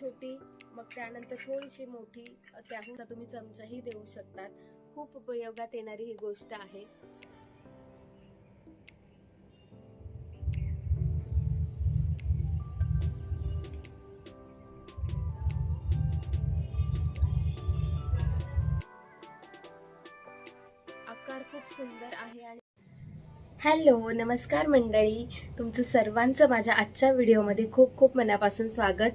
छोटी मग त्यानंतर थोडीशी मोठी त्याहून तुम्ही चमचाही देऊ शकतात. खूप उपयोगात येणारी ही गोष्ट आहे. आकार खूप सुंदर आहे आणि हॅलो नमस्कार मंडळी. तुमचं सर्वांचं माझ्या आजच्या व्हिडिओमध्ये खूप खूप मनापासून स्वागत.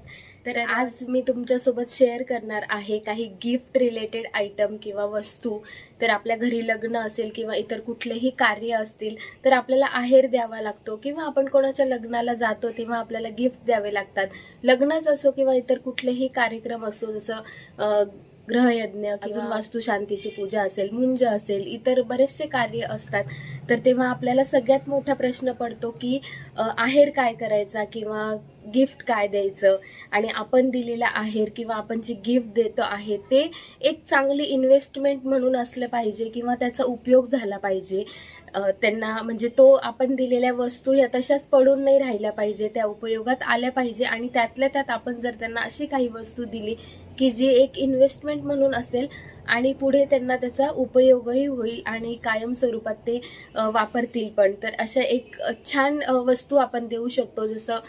तर आज मी तुमच्यासोबत शेअर करणार आहे काही गिफ्ट रिलेटेड आयटम किंवा वस्तू. तर आपल्या घरी लग्न असेल किंवा इतर कुठलेही कार्य असतील तर आपल्याला आहेर द्यावा लागतो किंवा आपण कोणाच्या लग्नाला जातो तेव्हा आपल्याला गिफ्ट द्यावे लागतात. लग्नच असो किंवा इतर कुठलेही कार्यक्रम असो जसं ग्रहयज्ञ अजून वास्तुशांतीची पूजा असेल मुंज असेल इतर बरेचसे कार्य असतात. तर तेव्हा आपल्याला सगळ्यात मोठा प्रश्न पडतो की आहेर काय करायचा किंवा गिफ्ट काय द्यायचं? आणि आपण दिलेला आहेर किंवा आपण जे गिफ्ट देतो आहे ते एक चांगली इन्व्हेस्टमेंट म्हणून असलं पाहिजे किंवा त्याचा उपयोग झाला पाहिजे. त्यांना म्हणजे तो आपण दिलेल्या वस्तू ह्या तशाच पडून नाही राहिल्या पाहिजे त्या उपयोगात आल्या पाहिजे आणि त्यातल्या त्यात आपण जर त्यांना अशी काही वस्तू दिली की जी एक इन्व्हेस्टमेंट म्हणून असेल आणि पुढे त्यांना त्याचा उपयोगही होईल आणि कायम स्वरूपात ते वापरतील पण. तर अशा एक छान वस्तू आपण देऊ शकतो. जसं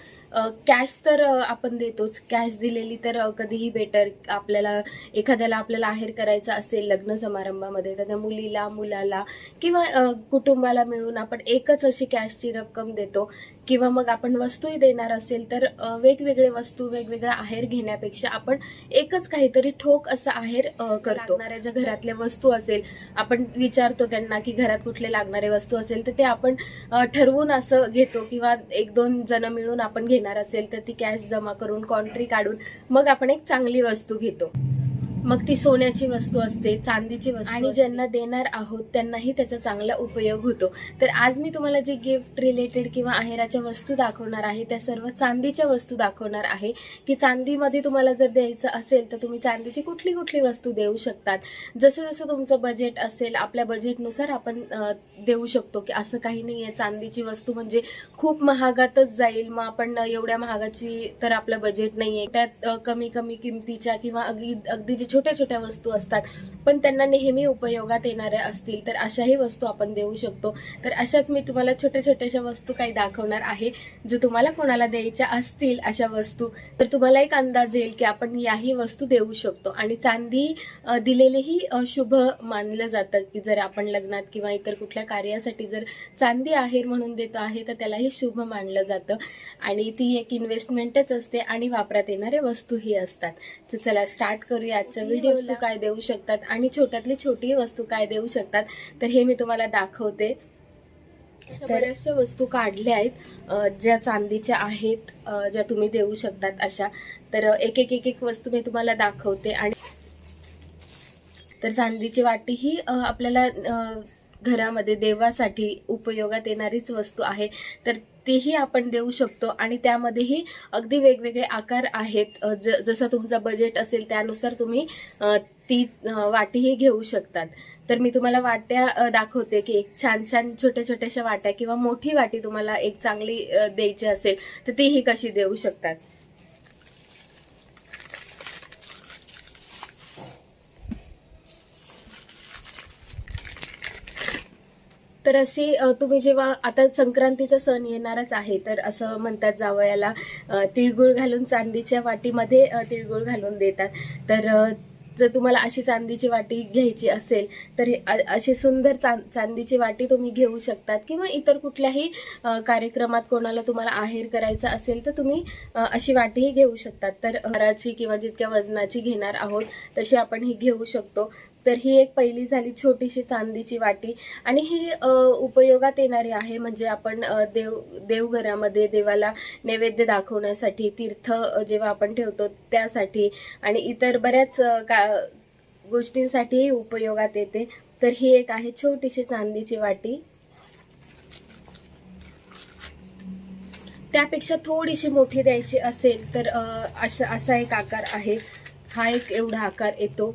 कॅश तर आपण देतोच. कॅश दिलेली तर कधीही बेटर आपल्याला एखाद्याला आपल्याला आहेर करायचा असेल लग्न समारंभामध्ये तर त्या मुलीला मुलाला किंवा कुटुंबाला मिळून आपण एकच अशी कॅशची रक्कम देतो. किंवा मग आपण वस्तूही देणार असेल तर वेगवेगळे वस्तू वेगवेगळा आहेर घेण्यापेक्षा आपण एकच काहीतरी ठोक असं आहेर करतो. ज्या घरातल्या वस्तू असेल आपण विचारतो त्यांना की घरात कुठले लागणारे वस्तू असेल तर ते आपण ठरवून असं घेतो किंवा एक दोन जण मिळून आपण घेणार असेल तर ती कॅश जमा करून कॉन्ट्री काढून मग आपण एक चांगली वस्तू घेतो. मग ती सोन्याची वस्तू असते चांदीची वस्तू आणि ज्यांना देणार आहोत त्यांनाही त्याचा चांगला उपयोग होतो. तर आज मी तुम्हाला जे गिफ्ट रिलेटेड किंवा आहेराच्या वस्तू दाखवणार आहे त्या सर्व चांदीच्या वस्तू दाखवणार आहे. की चांदीमध्ये तुम्हाला जर द्यायचं असेल तर तुम्ही चांदीची कुठली कुठली वस्तू देऊ शकतात. जसं जसं तुमचं बजेट असेल आपल्या बजेटनुसार आपण देऊ शकतो की असं काही नाही आहे चांदीची वस्तू म्हणजे खूप महागातच जाईल. मग आपण एवढ्या महागाची तर आपलं बजेट नाही आहे त्यात कमी कमी किमतीच्या किंवा अगदी अगदी जे छोट्या छोट्या वस्तू असतात. पण त्यांना नेहमी उपयोगात येणाऱ्या असतील तर अशाही वस्तू आपण देऊ शकतो. तर अशाच मी तुम्हाला छोट्या छोट्याशा वस्तू काही दाखवणार आहे. जर तुम्हाला कोणाला द्यायच्या असतील अशा वस्तू तर तुम्हाला एक अंदाज येईल की आपण याही वस्तू देऊ शकतो. आणि चांदी दिलेलेही शुभ मानलं जातं की जर आपण लग्नात किंवा इतर कुठल्या कार्यासाठी जर चांदी आहेर म्हणून देतो आहे तर त्यालाही शुभ मानलं जातं. आणि ती एक इन्व्हेस्टमेंटच असते आणि वापरात येणाऱ्या वस्तूही असतात. तर चला स्टार्ट करूया आजच्या व्हिडिओ काय देऊ शकतात आणि छोट्यातली छोटी वस्तू काय देऊ शकतात तर हे मी तुम्हाला दाखवते. अशा बऱ्याचशा वस्तू काढल्या आहेत ज्या चांदीच्या आहेत ज्या तुम्ही देऊ शकतात अशा. तर एक एक एक एक वस्तू मी तुम्हाला दाखवते आणि तर चांदीची वाटी ही आपल्याला घरामध्ये देवासाठी उपयोगात येणारीच वस्तू आहे. तर तीही आपण देऊ शकतो आणि त्यामध्येही अगदी वेगवेगळे आकार आहेत. ज जसं तुमचं बजेट असेल त्यानुसार तुम्ही ती वाटीही घेऊ शकतात. तर मी तुम्हाला वाट्या दाखवते की एक छान छान छोट्या छोट्याशा वाट्या किंवा मोठी वाटी तुम्हाला एक चांगली द्यायची असेल तर तीही कशी देऊ शकतात. तर अशी तुम्ही जेव्हा आता संक्रांतीचा सण येणारच आहे तर असं म्हणतात जावयाला तिळगुळ घालून चांदीच्या वाटीमध्ये तिळगुळ घालून देतात. तर जर तुम्हाला अशी चांदीची वाटी घ्यायची असेल तर अशी सुंदर चां चांदीची वाटी तुम्ही घेऊ शकतात किंवा इतर कुठल्याही कार्यक्रमात कोणाला तुम्हाला आहेर करायचा असेल तर तुम्ही अशी वाटीही घेऊ शकतात. तर हराची किंवा जितक्या वजनाची घेणार आहोत तशी आपण ही घेऊ शकतो. तर ही एक पहिली झाली छोटीशी चांदीची वाटी. आणि ही उपयोगात येणारी आहे म्हणजे आपण देव देवघरामध्ये देवाला नैवेद्य दाखवण्यासाठी तीर्थ जेव्हा आपण ठेवतो त्यासाठी आणि इतर बऱ्याच का गोष्टींसाठीही उपयोगात येते. तर ही एक आहे छोटीशी चांदीची वाटी. त्यापेक्षा थोडीशी मोठी द्यायची असेल तर अ, अशा असा एक आकार आहे. हा एक एवढा आकार येतो.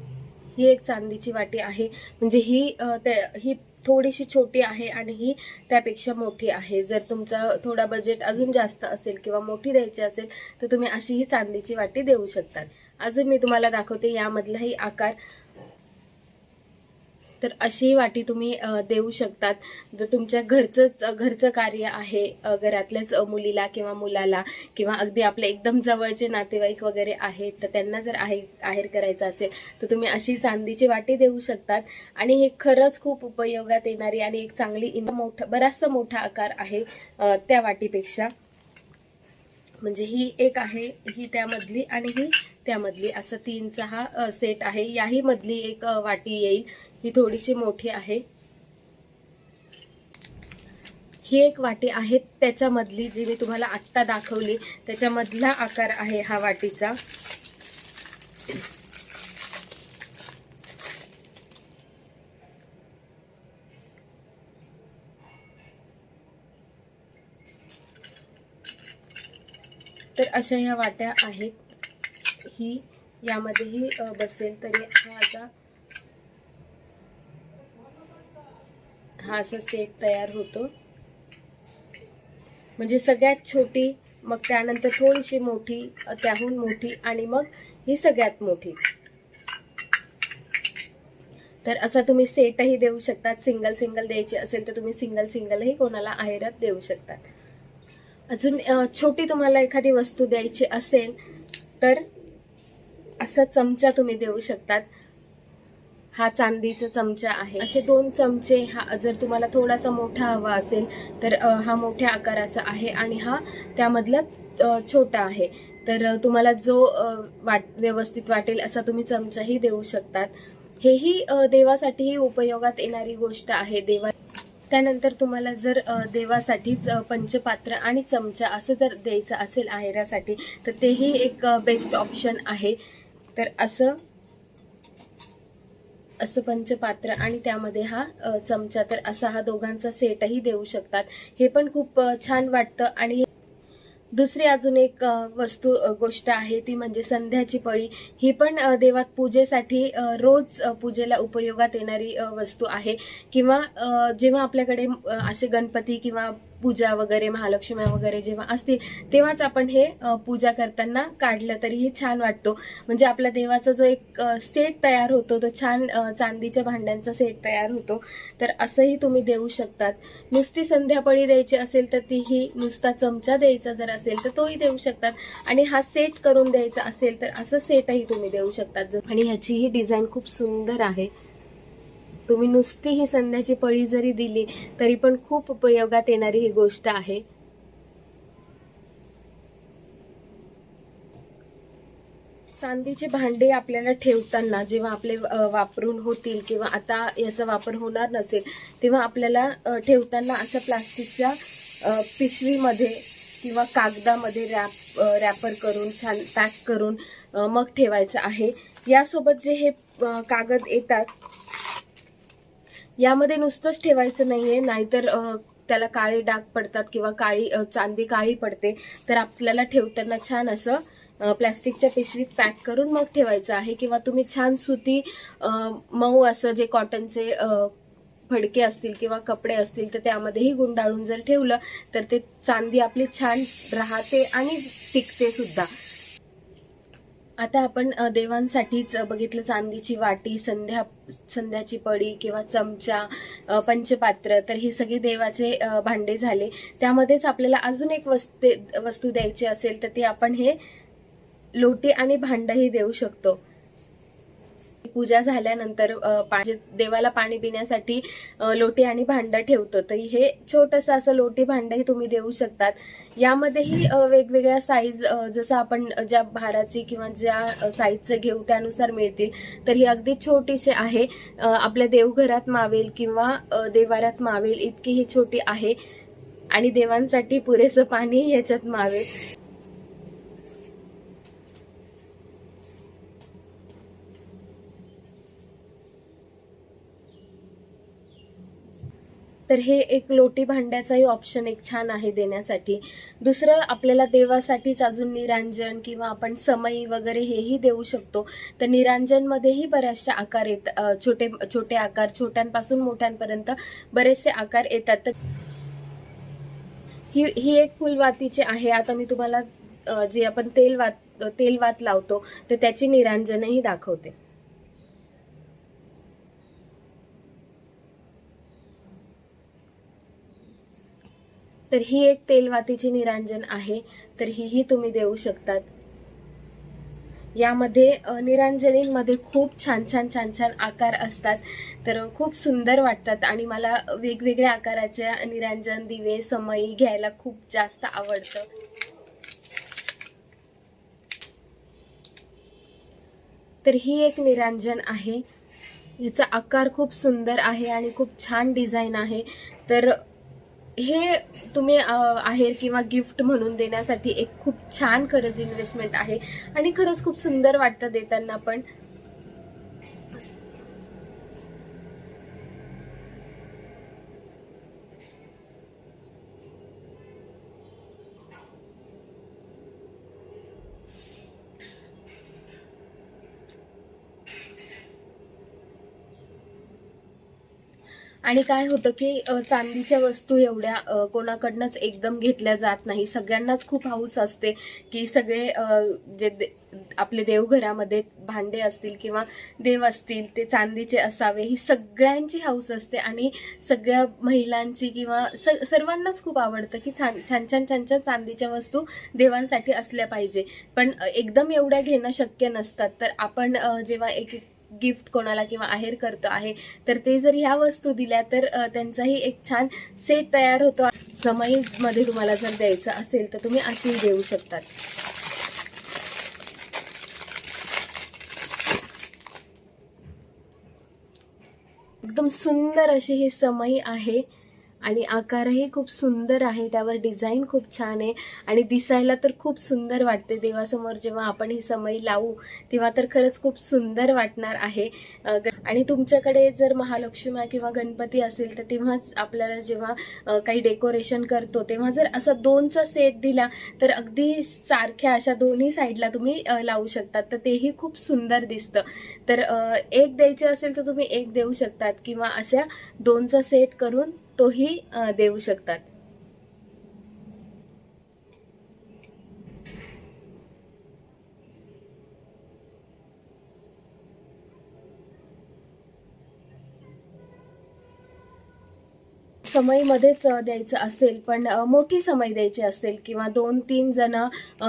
ही एक चांदीची वाटी आहे. म्हणजे ही त्या- ही थोडीशी छोटी आहे आणि ही त्यापेक्षा मोठी आहे. जर तुमचा थोडा बजेट अजून जास्त असेल किंवा मोठी द्यायची असेल तर तुम्ही अशी ही चांदीची वाटी देऊ शकतात. अजून मी तुम्हाला दाखवते यामधलाही आकार तर अशी वाटी तुम्ही देऊ शकतात. जर तुमच्या घरचंच घरचं कार्य आहे घरातल्याच मुलीला किंवा मुलाला किंवा अगदी आपले एकदम जवळचे नातेवाईक वगैरे आहेत तर त्यांना जर आहे आहेर करायचं असेल तर तुम्ही अशी चांदीची वाटी देऊ शकतात. आणि हे खरंच खूप उपयोगात येणारी आणि एक चांगली इन मोठा बराचसा मोठा आकार आहे त्या वाटीपेक्षा. म्हणजे ही एक आहे ही त्यामधली आणि ही त्यामधली असं तीनचा हा सेट आहे. याही मधली एक वाटी येईल. ही थोडीशी मोठी आहे. ही एक वाटी आहे. त्याच्यामधली जी मी तुम्हाला आत्ता दाखवली त्याच्यामधला आकार आहे हा वाटीचा. तर अशा ह्या वाट्या आहेत. ही यामध्येही बसेल तरी हा आता हा असा सेट तयार होतो. म्हणजे सगळ्यात छोटी मग त्यानंतर थोडीशी मोठी त्याहून मोठी आणि मग ही सगळ्यात मोठी. तर असा तुम्ही सेटही देऊ शकतात. सिंगल सिंगल द्यायची असेल तर तुम्ही सिंगल सिंगलही कोणाला आहेरात देऊ शकतात. अजून छोटी तुम्हाला एखादी वस्तू द्यायची असेल तर असा चमचा तुम्ही देऊ शकतात. हा चांदीचा चमचा आहे. असे दोन चमचे हा जर तुम्हाला थोडासा मोठा हवा असेल तर हा मोठ्या आकाराचा आहे आणि हा त्यामधला छोटा आहे. तर तुम्हाला जो वाट व्यवस्थित वाटेल असा तुम्ही चमचाही देऊ शकतात. हेही देवासाठीही उपयोगात येणारी गोष्ट आहे. देवा त्यानंतर तुम्हाला जर देवासाठीच पंचपात्र आणि चमचा असं जर द्यायचं असेल आहेरासाठी तर तेही एक बेस्ट ऑप्शन आहे. तर असं असं पंचपात्र आणि त्यामध्ये हा चमचा. तर असा हा दोघांचा सेटही देऊ शकतात. हे पण खूप छान वाटतं आणि दुसरी अजून एक वस्तू गोष्ट आहे ती म्हणजे संध्याची पळी. ही पण देवात पूजेसाठी रोज पूजेला उपयोगात येणारी वस्तू आहे. किंवा जेव्हा आपल्याकडे असे गणपती किंवा पूजा वगैरे महालक्ष्मी वगैरे जेव्हा असतील तेव्हाच आपण हे पूजा करताना काढलं तरीही छान वाटतो. म्हणजे आपला देवाचा जो एक सेट तयार होतो तो छान चांदीच्या भांड्यांचा सेट तयार होतो. तर असंही तुम्ही देऊ शकतात. नुसती संध्यापळी द्यायची असेल तर तीही नुसता चमचा द्यायचा जर असेल तर तोही देऊ शकतात. आणि हा सेट करून द्यायचा असेल तर असं सेटही तुम्ही देऊ शकतात. आणि ह्याची ही डिझाईन खूप सुंदर आहे. तुम्ही नुसती ही संध्याची पळी जरी दिली तरी पण खूप उपयोगात येणारी ही गोष्ट आहे. चांदीचे भांडे आपल्याला ठेवताना जेव्हा आपले वापरून होतील किंवा आता याचा वापर होणार नसेल तेव्हा आपल्याला ठेवताना असं प्लास्टिकच्या पिशवीमध्ये किंवा कागदामध्ये रॅप रॅपर करून छान पॅक करून मग ठेवायचं आहे. यासोबत जे हे कागद येतात यामध्ये नुसतंच ठेवायचं नाहीये. नाहीतर त्याला काळे डाग पडतात किंवा काळी चांदी काळी पडते. तर आपल्याला ठेवताना छान असं प्लॅस्टिकच्या पिशवीत पॅक करून मग ठेवायचं आहे. किंवा तुम्ही छान सुती मऊ असं जे कॉटनचे फडके असतील किंवा कपडे असतील तर त्यामध्येही गुंडाळून जर ठेवलं तर ते चांदी आपली छान राहते आणि टिकते सुद्धा. आता आपण देवांसाठीच बघितलं चांदीची वाटी संध्या संध्याची पडी किंवा चमचा पंचपात्र तर हे सगळे देवाचे भांडे झाले. त्यामध्येच आपल्याला अजून एक वस्तू वस्तू द्यायची असेल तर ती आपण हे लोटी आणि भांडंही देऊ शकतो. पूजा झाल्यानंतर देवाला पाणी पिण्यासाठी लोटी आणि भांडं ठेवतो. तर हे छोटंसं असं लोटी भांडही तुम्ही देऊ शकतात. यामध्येही वेगवेगळ्या साईज जसं आपण ज्या भाराची किंवा ज्या साईजचं घेऊ त्यानुसार मिळतील. तर ही अगदी छोटीशी आहे. आपल्या देवघरात मावेल किंवा देवाऱ्यात मावेल इतकी ही छोटी आहे. आणि देवांसाठी पुरेसं पाणी याच्यात मावेल. तर हे एक लोटी भांड्याचाही ऑप्शन एक छान आहे देण्यासाठी. दुसरं आपल्याला देवासाठीच अजून निरांजन किंवा आपण समई वगैरे हेही देऊ शकतो. तर निरांजनमध्येही बऱ्याचशा आकार येत छोटे छोटे आकार छोट्यांपासून मोठ्यांपर्यंत बरेचसे आकार येतात. तर ही ही एक फुलवातीची आहे. आता मी तुम्हाला जे आपण तेल वात लावतो तर त्याची निरांजनही दाखवते. तर ही एक तेलवातीची निरांजन आहे तर हीही तुम्ही देऊ शकतात. यामध्ये निरांजनींमध्ये खूप छान छान छान छान आकार असतात. तर खूप सुंदर वाटतात आणि मला वेगवेगळ्या आकाराच्या निरांजन दिवे समई घ्यायला खूप जास्त आवडतं. तर ही एक निरांजन आहे. याचा आकार खूप सुंदर आहे आणि खूप छान डिझाईन आहे. तर हे तुम्ही आहेर किंवा गिफ्ट म्हणून देण्यासाठी एक खूप छान खरंच इन्व्हेस्टमेंट आहे. आणि खरंच खूप सुंदर वाटतं देताना पण. आणि काय होतं की चांदीच्या वस्तू एवढ्या कोणाकडनंच एकदम घेतल्या जात नाही. सगळ्यांनाच खूप हाऊस असते की सगळे जे दे- आपले देवघरामध्ये भांडे असतील किंवा देव असतील ते चांदीचे असावे ही सगळ्यांची हाऊस असते. आणि सगळ्या महिलांची किंवा स- सर्वांनाच खूप आवडतं की छान छान छान छान छान चांदीच्या वस्तू देवांसाठी असल्या पाहिजे. पण एकदम एवढ्या घेणं शक्य नसतात. तर आपण जेव्हा एक एक गिफ्ट कोणाला किंवा आहेर करतो आहे तर ते जर ह्या वस्तू दिल्या तर त्यांचाही एक छान सेट तयार होतो. समईमध्ये तुम्हाला जर द्यायचं असेल तर तुम्ही अशीही देऊ शकतात. एकदम सुंदर अशी ही समई आहे. आणि आकारही खूप सुंदर आहे. त्यावर डिझाईन खूप छान आहे. आणि दिसायला तर खूप सुंदर वाटते. देवासमोर जेव्हा आपण ही समई लावू तेव्हा तर खरंच खूप सुंदर वाटणार आहे. आणि तुमच्याकडे जर महालक्ष्मी किंवा गणपती असेल तर तेव्हाच आपल्याला जेव्हा काही डेकोरेशन करतो तेव्हा जर असा दोनचा सेट दिला तर अगदी सारख्या अशा दोन्ही साईडला तुम्ही लावू शकतात. तर तेही खूप सुंदर दिसतं. तर एक द्यायचे असेल तर तुम्ही एक देऊ शकतात. किंवा अशा दोनचा सेट करून तोही देऊ शकतात. समईमध्येच द्यायचं असेल पण मोठी समई द्यायची असेल किंवा दोन तीन जण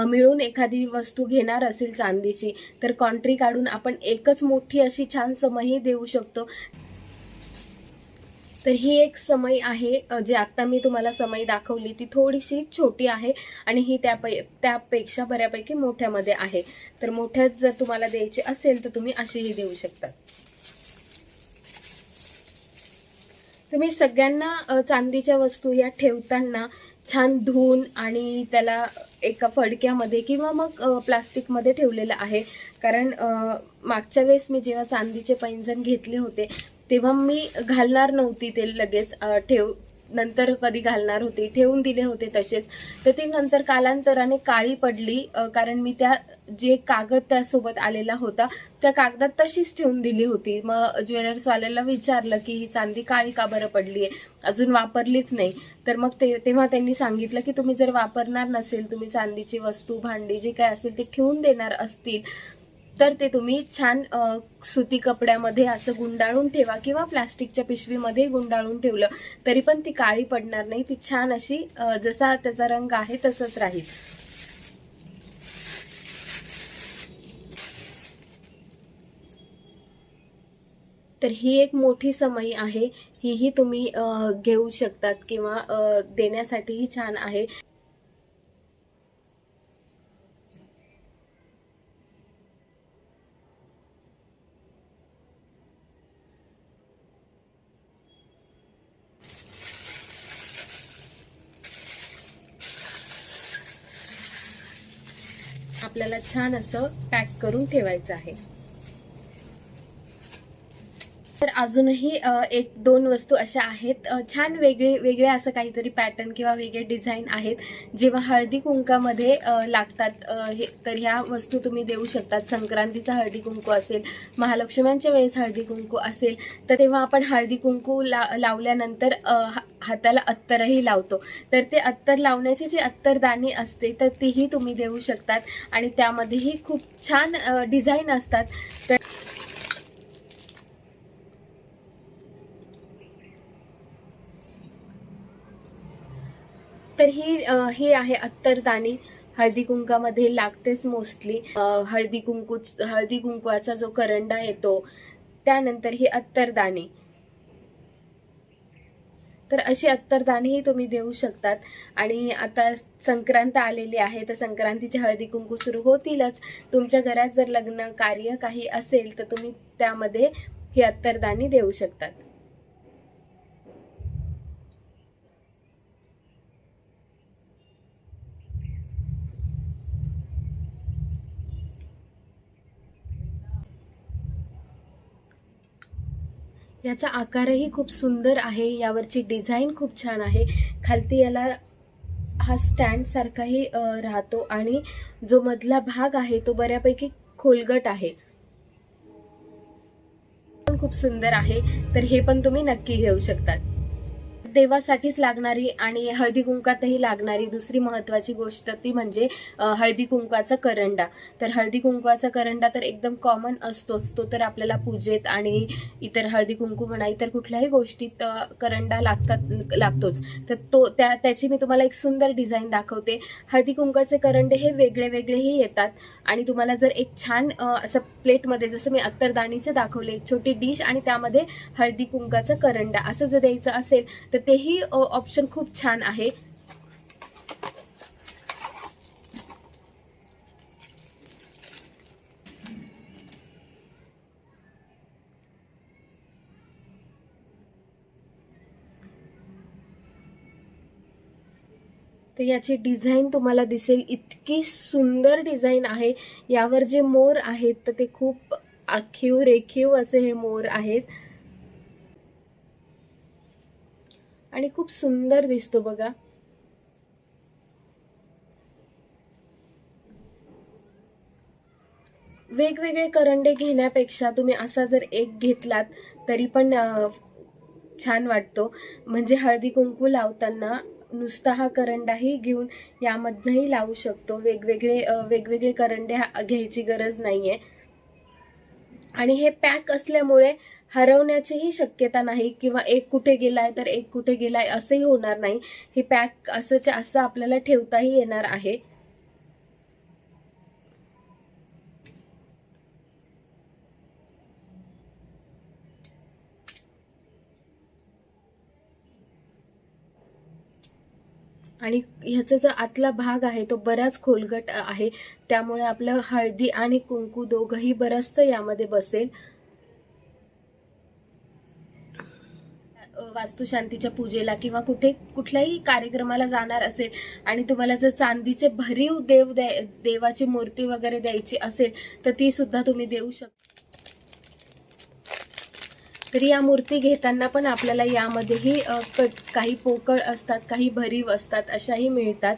मिळून एखादी वस्तू घेणार असेल चांदीची तर कॉन्ट्री काढून आपण एकच मोठी अशी छान समही देऊ शकतो. तर ही एक समई आहे जी आता मी तुम्हाला समई दाखवली ती थोडीशी छोटी आहे आणि ही त्यापै त्यापेक्षा बऱ्यापैकी मोठ्यामध्ये आहे. तर मोठ्यात जर तुम्हाला द्यायची असेल तर तुम्ही अशीही देऊ शकता. तुम्ही सगळ्यांना चांदीच्या वस्तू या ठेवताना छान धुवून आणि त्याला एका फडक्यामध्ये किंवा मग प्लास्टिकमध्ये ठेवलेलं आहे. कारण मागच्या वेळेस मी जेव्हा चांदीचे पैंजण घेतले होते तेव्हा मी घालणार नव्हती ते लगेच ठेव नंतर कधी घालणार होते ठेवून दिले होते तसेच. तर ती नंतर कालांतराने काळी पडली कारण मी त्या जे कागद त्यासोबत आलेला होता त्या कागदात तशीच ठेवून दिली होती. मग ज्वेलर्सवाल्याला विचारलं की ही चांदी काळी का बरं पडली आहे अजून वापरलीच नाही. तर मग ते तेव्हा त्यांनी सांगितलं की तुम्ही जर वापरणार नसेल तुम्ही चांदीची वस्तू भांडी जे काय असेल ते ठेवून देणार असतील. तर ते तुम्ही छान सुती कपड्यामध्ये असं गुंडाळून ठेवा किंवा प्लास्टिकच्या पिशवीमध्ये गुंडाळून ठेवलं तरी पण ती काळी पडणार नाही. ती छान अशी जसा त्याचा रंग आहे तसंच राहील. तर ही एक मोठी समई आहे. हीही तुम्ही घेऊ शकतात किंवा देण्यासाठीही छान आहे. आपल्याला छान असं पॅक करून ठेवायचं आहे. तर अजूनही एक दोन वस्तू अशा आहेत. छान वेगळे वेगळे असं काहीतरी पॅटर्न किंवा वेगळे डिझाईन आहेत. जेव्हा हळदी कुंकामध्ये लागतात हे तर ह्या वस्तू तुम्ही देऊ शकतात. संक्रांतीचा हळदी कुंकू असेल महालक्ष्म्यांच्या वेळेस हळदी कुंकू असेल तर तेव्हा आपण हळदी कुंकू ला लावल्यानंतर हा- हाताला अत्तरही लावतो. तर ते अत्तर लावण्याची जी अत्तरदाणी असते तर तीही तुम्ही देऊ शकतात. आणि त्यामध्येही खूप छान डिझाईन असतात. तर तर ही हे आहे अत्तरदाणी. हळदी कुंकामध्ये लागतेच मोस्टली हळदी कुंकू हळदी कुंकवाचा जो करंडा येतो त्यानंतर ही अत्तरदाणी. तर अशी अत्तरदाणीही तुम्ही देऊ शकतात. आणि आता संक्रांत आलेली आहे तर संक्रांतीची हळदी कुंकू सुरू होतीलच. तुमच्या घरात जर लग्न कार्य काही असेल तर तुम्ही त्यामध्ये ही अत्तरदाणी देऊ शकतात. याचा आकारही खूप सुंदर आहे यावरची डिझाईन खूप छान आहे. खालती याला हा स्टँड सारखाही राहतो आणि जो मधला भाग आहे तो बऱ्यापैकी खोलगट आहे. पण खूप सुंदर आहे. तर हे पण तुम्ही नक्की घेऊ शकतात. तेव्हासाठीच लागणारी आणि हळदी कुंकातही लागणारी दुसरी महत्वाची गोष्ट ती म्हणजे हळदी कुंकवाचा करंडा. तर हळदी कुंकवाचा करंडा तर एकदम कॉमन असतोच. तो तर आपल्याला पूजेत आणि इतर हळदी कुंकू म्हणा इतर कुठल्याही गोष्टीत करंडा लागतात लागतोच. तर तो त्या त्याची मी तुम्हाला एक सुंदर डिझाईन दाखवते. हळदी कुंकाचे करंडे हे वेगळे वेगळेही येतात. आणि तुम्हाला जर एक छान असं प्लेटमध्ये जसं मी अत्तरदाणीचं दाखवले एक छोटी डिश आणि त्यामध्ये हळदी कुंकाचा करंडा असं जर द्यायचं असेल तर तेही ऑप्शन खूप छान आहे. तर याची डिझाईन तुम्हाला दिसेल. इतकी सुंदर डिझाईन आहे. यावर जे मोर आहेत तर ते खूप आखीव रेखीव असे हे मोर आहेत. आणि खूप सुंदर दिसतो बघा. वेगवेगळे करंडे घेण्यापेक्षा तुम्ही असा जर एक घेतलात तरी पण छान वाटतो. म्हणजे हळदी कुंकू लावताना नुसता हा करंडाही घेऊन यामधनंही लावू शकतो. वेगवेगळे वेगवेगळे करंडे घ्यायची गरज नाहीये. आणि हे पॅक असल्यामुळे हरवण्याचीही शक्यता नाही किंवा एक कुठे गेलाय तर एक कुठे गेलाय असंही होणार नाही. हे पॅक असं असं आपल्याला ठेवताही येणार आहे. आणि ह्याचा जो आतला भाग आहे तो बराच खोलगट आहे. त्यामुळे आपलं हळदी आणि कुंकू दोघंही बरंचसं यामध्ये बसेल. वास्तुशांतीच्या पूजेला किंवा कुठे कुठल्याही कार्यक्रमाला जाणार असेल आणि तुम्हाला जर चांदीचे भरीव देव द्या देवाची मूर्ती वगैरे द्यायची असेल तर ती सुद्धा तुम्ही देऊ शकता तरी या मूर्ती घेताना पण आपल्याला यामध्येही काही पोकळ असतात काही भरीव असतात अशाही मिळतात.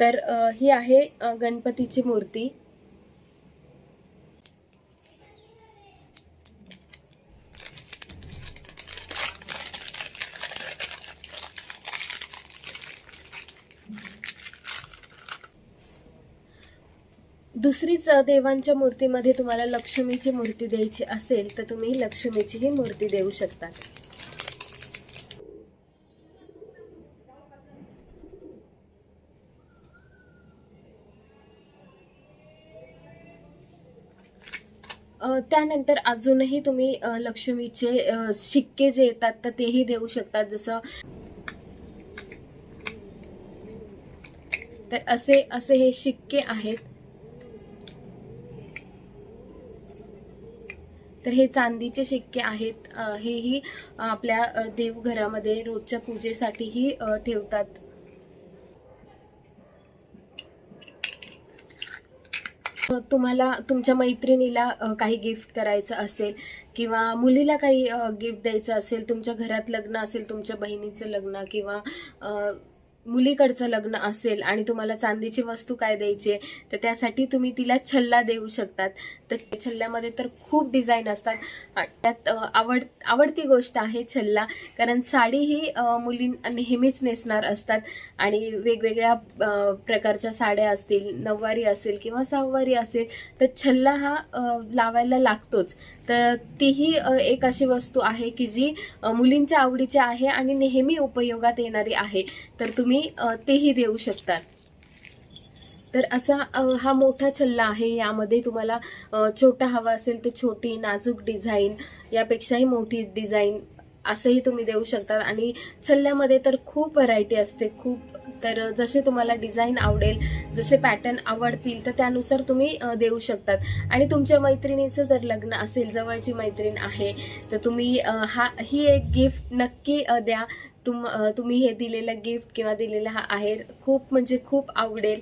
तर ही आहे गणपतीची मूर्ती. दुसरीच देवांच्या मूर्तीमध्ये तुम्हाला लक्ष्मीची मूर्ती द्यायची असेल तर तुम्ही लक्ष्मीचीही मूर्ती देऊ शकता. त्यानंतर अजूनही तुम्ही लक्ष्मीचे शिक्के जे येतात तर तेही देऊ शकतात जसं तर असे असे हे शिक्के आहेत. तर हे चांदीचे शिक्के आहेत. हेही आपल्या देवघरामध्ये रोजच्या पूजेसाठीही ठेवतात. तुम्हाला तुमच्या मैत्रिणीला काही गिफ्ट करायचं असेल किंवा मुलीला काही गिफ्ट द्यायचं असेल तुमच्या घरात लग्न असेल तुमच्या बहिणीचं लग्न किंवा मुलीकडचं लग्न असेल आणि तुम्हाला चांदीची वस्तू काय द्यायची आहे तर त्यासाठी तुम्ही तिला छल्ला देऊ शकतात. तर छल्ल्यामध्ये तर खूप डिझाईन असतात. त्यात आवड आवडती गोष्ट आहे छल्ला कारण साडी ही मुली नेहमीच नेसणार असतात आणि वेगवेगळ्या प्रकारच्या साड्या असतील नऊवारी असेल किंवा सहावारी असेल तर छल्ला हा लावायला लागतोच. तर तीही एक अशी वस्तू आहे की जी मुलींच्या आवडीची आहे आणि नेहमी उपयोगात येणारी आहे. तर तुम्ही अ, तेही देऊ शकतात. तर असा हा मोठा छल्ला आहे. यामध्ये तुम्हाला छोटा हवा असेल तर छोटी नाजूक डिझाईन यापेक्षाही मोठी डिझाईन असंही तुम्ही देऊ शकता आणि छल्ल्यामध्ये तर खूप व्हरायटी असते. खूप तर जसे तुम्हाला डिझाईन आवडेल जसे पॅटर्न आवडतील तर त्यानुसार तुम्ही देऊ शकतात. आणि तुमच्या मैत्रिणीचं जर लग्न असेल जवळची मैत्रीण आहे तर तुम्ही हा ही एक गिफ्ट नक्की द्या. तुम तुम्ही हे दिलेलं गिफ्ट किंवा दिलेलं हा आहे खूप म्हणजे खूप आवडेल.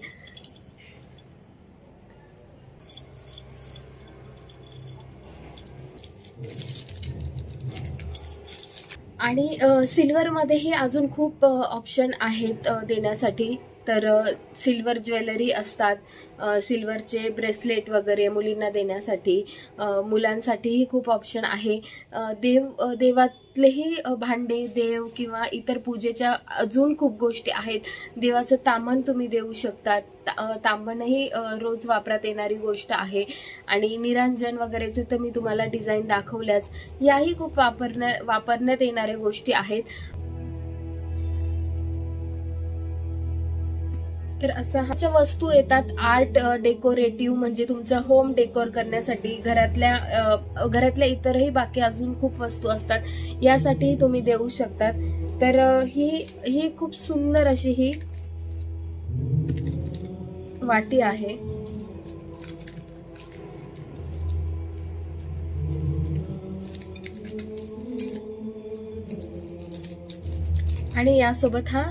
आणि सिल्वरमध्येही अजून खूप ऑप्शन आहेत देण्यासाठी. तर सिल्वर ज्वेलरी असतात सिल्वरचे ब्रेसलेट वगैरे मुलींना देण्यासाठी मुलांसाठीही खूप ऑप्शन आहे. देव देवात कुठलेही भांडे देव किंवा इतर पूजेच्या अजून खूप गोष्टी आहेत. देवाचं तामण तुम्ही देऊ शकता ता- तांबणही रोज वापरात येणारी गोष्ट आहे. आणि निरांजन वगैरेचे तर मी तुम्हाला डिझाईन दाखवल्याच. याही खूप वापरण्या वापरण्यात येणाऱ्या गोष्टी आहेत. तर अशा वस्तू येतात आर्ट डेकोरेटिव्ह म्हणजे तुमचं होम डेकोर करण्यासाठी. घरातल्या घरातल्या इतरही बाकी अजून खूप वस्तू असतात. यासाठीही तुम्ही देऊ शकतात. तर ही ही खूप सुंदर अशी ही वाटी आहे. आणि यासोबत हा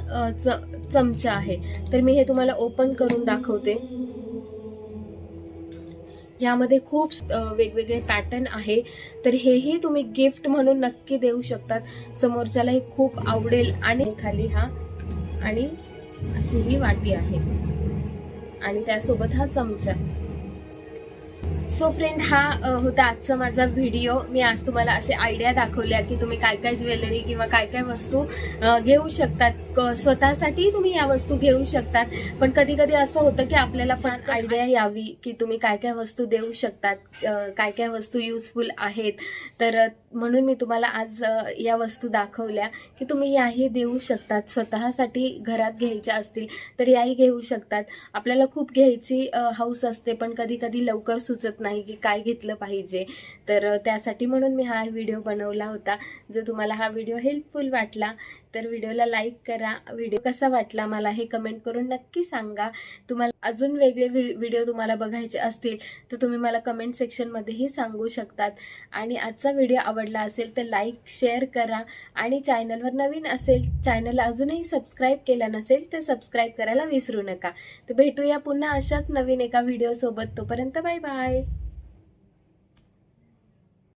चमचा आहे. तर मी हे तुम्हाला ओपन करून दाखवते. यामध्ये खूप वेगवेगळे पॅटर्न आहे. तर हेही तुम्ही गिफ्ट म्हणून नक्की देऊ शकतात. समोरच्याला हे खूप आवडेल. आणि खाली हा आणि अशी ही वाटी आहे. आणि त्यासोबत हा चमचा. सो फ्रेंड हा होता आजचा माझा व्हिडिओ मी आज तुम्हाला असे आयडिया दाखवल्या की तुम्ही काय काय ज्वेलरी किंवा काय काय वस्तू घेऊ शकतात. स्वतःसाठी तुम्ही या वस्तू घेऊ शकतात. पण कधी कधी असं होतं की आपल्याला पण आयडिया यावी की तुम्ही काय काय वस्तू देऊ शकतात. काय काय वस्तू युजफुल आहेत. तर म्हणून मी तुम्हाला आज या वस्तू दाखवल्या की तुम्ही याही देऊ शकतात. स्वतःसाठी घरात घ्यायच्या असतील तर याही घेऊ शकतात. आपल्याला खूप घ्यायची हौस असते पण कधी कधी लवकर सुचत नाही की काय घेतलं पाहिजे. तर त्यासाठी म्हणून मी हा व्हिडिओ बनवला होता. जर तुम्हाला हा व्हिडिओ हेल्पफुल वाटला तर व्हिडिओला लाईक करा. व्हिडिओ कसा वाटला मला हे कमेंट करून नक्की सांगा. तुम्हाला अजून वेगळे व्हिडिओ तुम्हाला बघायचे असतील तर तुम्ही मला कमेंट सेक्शनमध्येही सांगू शकतात. आणि आजचा व्हिडिओ आवडला असेल तर लाईक शेअर करा. आणि चॅनलवर नवीन असेल चॅनलला अजूनही सबस्क्राईब केलं नसेल तर सबस्क्राईब करायला विसरू नका. तर भेटूया पुन्हा अशाच नवीन एका व्हिडिओसोबत. तोपर्यंत बाय बाय